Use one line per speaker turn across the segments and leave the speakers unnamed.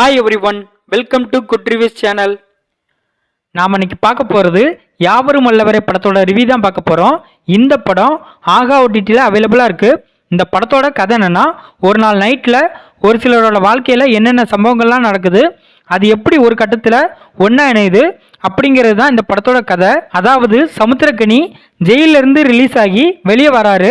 Hi everyone welcome to good reviews channel நாம் இன்னைக்கு பார்க்க போகிறது யாவரும் வல்லவரை படத்தோட ரிவ்யூ தான் பார்க்க போகிறோம் இந்த படம் ஆகா ஓடிடியில் அவைலபிளாக இருக்குது இந்த படத்தோட கதை என்னென்னா ஒரு நாள் நைட்டில் ஒரு சிலரோட வாழ்க்கையில் என்னென்ன சம்பவங்கள்லாம் நடக்குது அது எப்படி ஒரு கட்டத்தில் ஒன்றா இணையுது? அப்படிங்கிறது தான் இந்த படத்தோட கதை. அதாவது சமுத்திரக்கனி ஜெயிலிருந்து இருந்து ரிலீஸ் ஆகி வெளியே வராரு.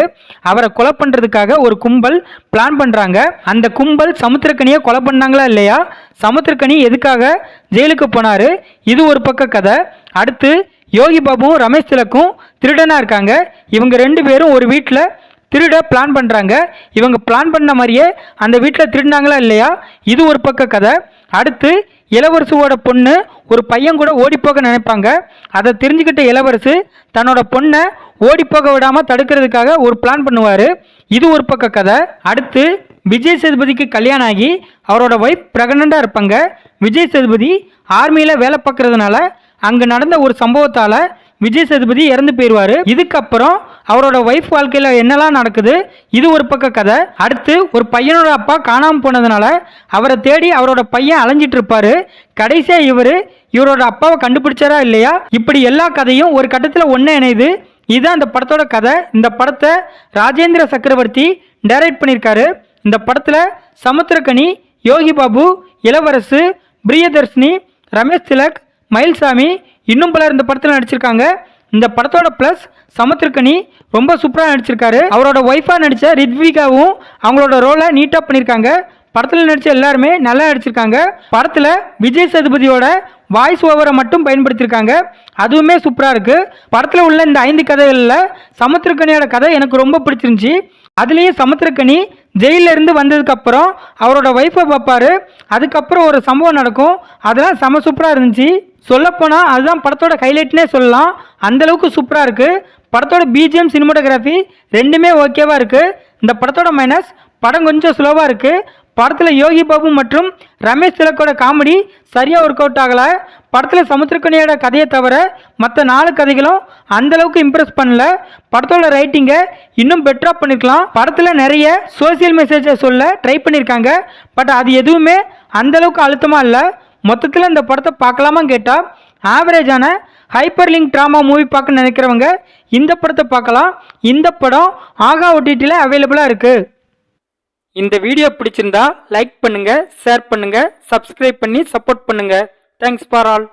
அவரை கொலை பண்ணுறதுக்காக ஒரு கும்பல் பிளான் பண்ணுறாங்க அந்த கும்பல் சமுத்திரக்கனியை கொலை பண்ணாங்களா இல்லையா? சமுத்திரக்கனி எதுக்காக ஜெயிலுக்கு போனார்? இது ஒரு பக்க கதை. அடுத்து யோகி பாபுவும் ரமேஷ் திலக்கும் திருடனாக இருக்காங்க. இவங்க ரெண்டு பேரும் ஒரு வீட்டில் திருட பிளான் பண்ணுறாங்க இவங்க பிளான் பண்ண மாதிரியே அந்த வீட்டில் திருடினாங்களா இல்லையா? இது ஒரு பக்க கதை. அடுத்து இளவரசுவோட பொண்ணு ஒரு பையன் கூட ஓடிப்போக நினைப்பாங்க. அதை தெரிஞ்சுக்கிட்ட இளவரசு தன்னோட பொண்ணை ஓடிப்போக விடாமல் தடுக்கிறதுக்காக ஒரு பிளான் பண்ணுவார். இது ஒரு பக்க கதை. அடுத்து விஜய் சேதுபதிக்கு கல்யாணம் ஆகி அவரோட ஒய்ஃப் ப்ரெக்னெண்ட்டாக இருப்பாங்க. விஜய் சேதுபதி ஆர்மியில் வேலை பார்க்குறதுனால அங்கே நடந்த ஒரு சம்பவத்தால் விஜய் சேதுபதி இறந்து போயிடுவார் இதுக்கப்புறம் அவரோட ஒய்ஃப் வாழ்க்கையில் என்னெல்லாம் நடக்குது? இது ஒரு பக்க கதை. அடுத்து ஒரு பையனோட அப்பா காணாமல் போனதுனால அவரை தேடி அவரோட பையன் அலைஞ்சிட்டு இருப்பாரு. கடைசியாக இவர் இவரோட அப்பாவை கண்டுபிடிச்சாரா இல்லையா? இப்படி எல்லா கதையும் ஒரு கட்டத்தில் ஒன்றே இணையுது. இதுதான் இந்த படத்தோட கதை. இந்த படத்தை ராஜேந்திர சக்கரவர்த்தி டைரக்ட் பண்ணியிருக்காரு. இந்த படத்தில் சமுத்திரக்கனி யோகி பாபு இளவரசு பிரியதர்ஷினி ரமேஷ் திலக் மயில்சாமி இன்னும் பலர் இந்த படத்தில் நடிச்சிருக்காங்க. இந்த படத்தோட ப்ளஸ் சமுத்திரக்கனி ரொம்ப சூப்பராக நடிச்சிருக்காரு. அவரோட ஒய்ஃபாக நடித்த ரித்விகாவும் அவங்களோட ரோலை நீட்டாக பண்ணியிருக்காங்க படத்தில் நடித்த எல்லாருமே நல்லா நடிச்சிருக்காங்க. படத்தில் விஜய் சேதுபதியோட வாய்ஸ் ஓவரை மட்டும் பயன்படுத்தியிருக்காங்க அதுவுமே சூப்பராக இருக்குது படத்தில் உள்ள இந்த ஐந்து கதைகளில் சமுத்திரக்கனியோட கதை எனக்கு ரொம்ப பிடிச்சிருந்துச்சி. அதுலேயும் சமுத்திரக்கனி ஜெயிலிருந்து வந்ததுக்கப்புறம் அவரோட ஒய்ஃபை பார்ப்பாரு. அதுக்கப்புறம் ஒரு சம்பவம் நடக்கும். அதெல்லாம் செம சூப்பராக இருந்துச்சு. சொல்லப்போனால் அதுதான் படத்தோட ஹைலைட்னே சொல்லலாம். அந்தளவுக்கு சூப்பராக இருக்குது படத்தோட பிஜிஎம் சினிமோட்டோகிராஃபி ரெண்டுமே ஓகேவாக இருக்குது இந்த படத்தோட மைனஸ் படம் கொஞ்சம் ஸ்லோவாக இருக்குது படத்தில் யோகி பாபு மற்றும் ரமேஷ் திலக்கோட காமெடி சரியாக ஒர்க் அவுட் ஆகலை. படத்தில் சமுத்திரக்கனியோட கதையை தவிர மற்ற நாலு கதைகளும் அந்த அளவுக்கு இம்ப்ரெஸ் பண்ணல. படத்தோட ரைட்டிங்கை இன்னும் பெட்டராக பண்ணிருக்கலாம். படத்தில் நிறைய சோசியல் மெசேஜை சொல்ல ட்ரை பண்ணியிருக்காங்க பட் அது எதுவுமே அந்த அளவுக்கு அழுத்தமாக இல்லை. மொத்தத்தில் இந்த படத்தை பார்க்கலாமா கேட்டால் ஆவரேஜான ஹைப்பர் லிங்க் ட்ராமா மூவி பார்க்க நினைக்கிறவங்க இந்த படத்தை பார்க்கலாம். இந்த படம் ஆகா ஓடிடியில் அவைலபிளாக இருக்குது இந்த வீடியோ பிடிச்சிருந்தா லைக் பண்ணுங்கள் ஷேர் பண்ணுங்கள் சப்ஸ்கிரைப் பண்ணி சப்போர்ட் பண்ணுங்கள் தேங்க்ஸ் ஃபார் ஆல்